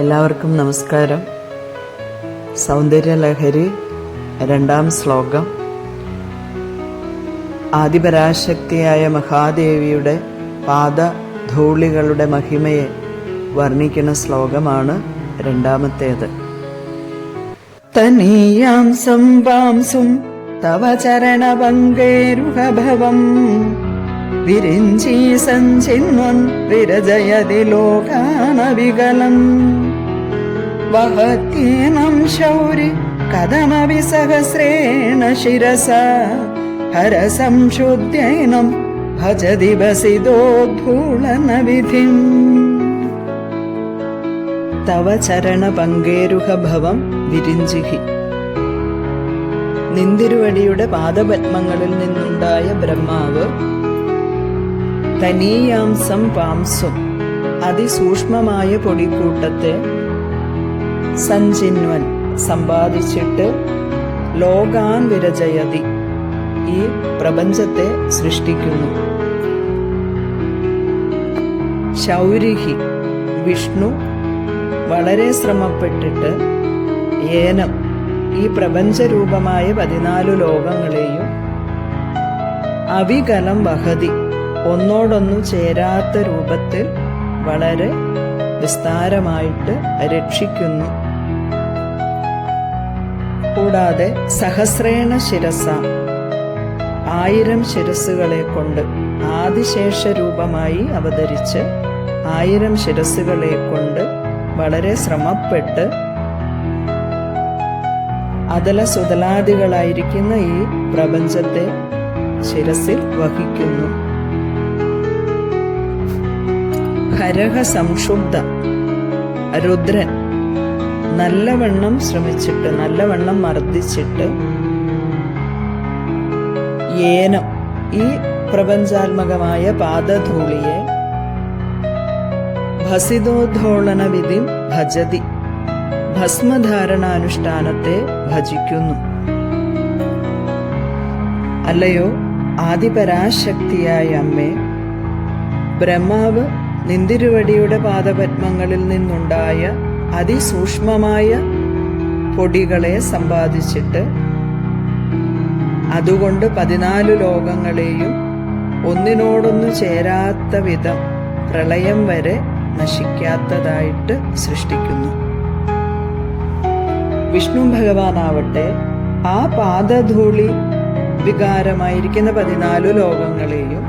എല്ലാവർക്കും നമസ്കാരം. സൗന്ദര്യലഹരി രണ്ടാം ശ്ലോകം. ആദിപരാശക്തിയായ മഹാദേവിയുടെ പാദധൂളികളുടെ മഹിമയെ വർണിക്കുന്ന ശ്ലോകമാണ് രണ്ടാമത്തേത്. തനീയാം സംവാംസും തവ ചരണഭംഗേരുഹഭവം വിരിഞ്ചി സഞ്ചിന്വൻ വിരജയതി ലോകാനവികലം. വഹത്യേനം ശൗരി കഥമവി സഹസ്രേണ ശിരസ. ഹരസംശുദ്ധ്യൈനം ഭജതി വസിതോദ്ഭൂളന വിധി തവ ചരണ പങ്കേരുഹഭവം വിരിഞ്ചിഹി. നിന്തിരുവടിയുടെ പാദപത്മങ്ങളിൽ നിന്നുണ്ടായ ബ്രഹ്മാവ് തനീയാംസം പാംസും അതിസൂക്ഷ്മമായ പൊടിക്കൂട്ടത്തെ സഞ്ചിന്വൻ സമ്പാദിച്ചിട്ട് ലോകാൻ വിരജയതി ഈ പ്രപഞ്ചത്തെ സൃഷ്ടിക്കുന്നു. ശൗരിഹി വിഷ്ണു വളരെ ശ്രമപ്പെട്ടിട്ട് ഏനം ഈ പ്രപഞ്ചരൂപമായ പതിനാല് ലോകങ്ങളെയും അവികലം വഹതി. ഒന്നോടൊന്നു ചേരാത്ത രൂപത്തിൽ വളരെ വിസ്താരമായിട്ട് രക്ഷിക്കുന്നു. കൂടാതെ സഹസ്രേണ ശിരസ ആയിരം ശിരസുകളെ കൊണ്ട് ആദിശേഷ രൂപമായി അവതരിച്ച് ആയിരം ശിരസുകളെ കൊണ്ട് വളരെ ശ്രമപ്പെട്ട് അതല സുതലാദികളായിരിക്കുന്ന ഈ പ്രപഞ്ചത്തെ ശിരസിൽ വഹിക്കുന്നു. ഹരഹ സംക്ഷുബ്ധ രുദ്രൻ നല്ലവണ്ണം ശ്രമിച്ചിട്ട് നല്ലവണ്ണം മർദ്ദിച്ചിട്ട് ഏനം ഈ പ്രപഞ്ചാത്മകമായ പാദധൂളിയെ ഭസിതോദ്ധോളന വിധി ഭജതി ഭസ്മധാരണാനുഷ്ഠാനത്തെ ഭജിക്കുന്നു. അല്ലയോ ആദിപരാശക്തിയായ അമ്മേ ബ്രഹ്മാവ് നിന്തിരുവടിയുടെ പാദപത്മങ്ങളിൽ നിന്നുണ്ടായ അതിസൂക്ഷ്മമായ പൊടികളെ സമ്പാദിച്ചിട്ട് അതുകൊണ്ട് പതിനാല് ലോകങ്ങളെയും ഒന്നിനോടൊന്നു ചേരാത്ത വിധം പ്രളയം വരെ നശിക്കാത്തതായിട്ട് സൃഷ്ടിക്കുന്നു. വിഷ്ണു ഭഗവാനാവട്ടെ ആ പാദധൂളി വികാരമായിരിക്കുന്ന പതിനാലു ലോകങ്ങളെയും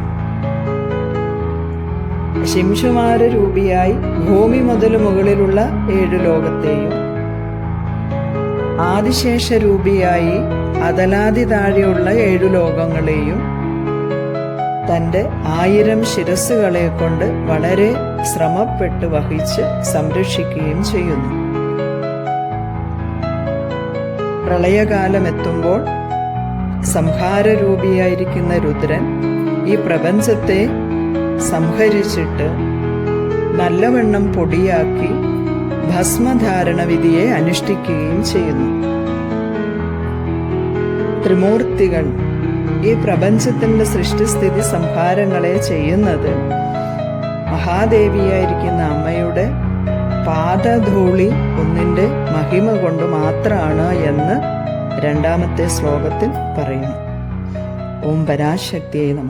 ശിംശുമാര രൂപിയായി ഭൂമി മുതൽ മുകളിലുള്ള ഏഴു ലോകത്തെയും. ആദിശേഷ രൂപിയായി അതലാതി താഴെയുള്ള ഏഴു ലോകങ്ങളെയും തന്റെ ആയിരം ശിരസ്സുകളെ കൊണ്ട് വളരെ ശ്രമപ്പെട്ട് വഹിച്ച് സംരക്ഷിക്കുകയും ചെയ്യുന്നു. പ്രളയകാലം എത്തുമ്പോൾ സംഹാരരൂപിയായിരിക്കുന്ന രുദ്രൻ ഈ പ്രപഞ്ചത്തെ സംഹരിച്ചിട്ട് നല്ലവണ്ണം പൊടിയാക്കി ഭസ്മധാരണ വിധിയെ അനുഷ്ഠിക്കുകയും ചെയ്യുന്നു. ത്രിമൂർത്തികൾ ഈ പ്രപഞ്ചത്തിന്റെ സൃഷ്ടിസ്ഥിതി സംഹാരങ്ങളെ ചെയ്യുന്നത് മഹാദേവിയായിരിക്കുന്ന അമ്മയുടെ പാദധൂളി ഒന്നിന്റെ മഹിമ കൊണ്ട് മാത്രമാണ് എന്ന് രണ്ടാമത്തെ ശ്ലോകത്തിൽ പറയുന്നു. ഓം പരാശക്തിയെ നമ.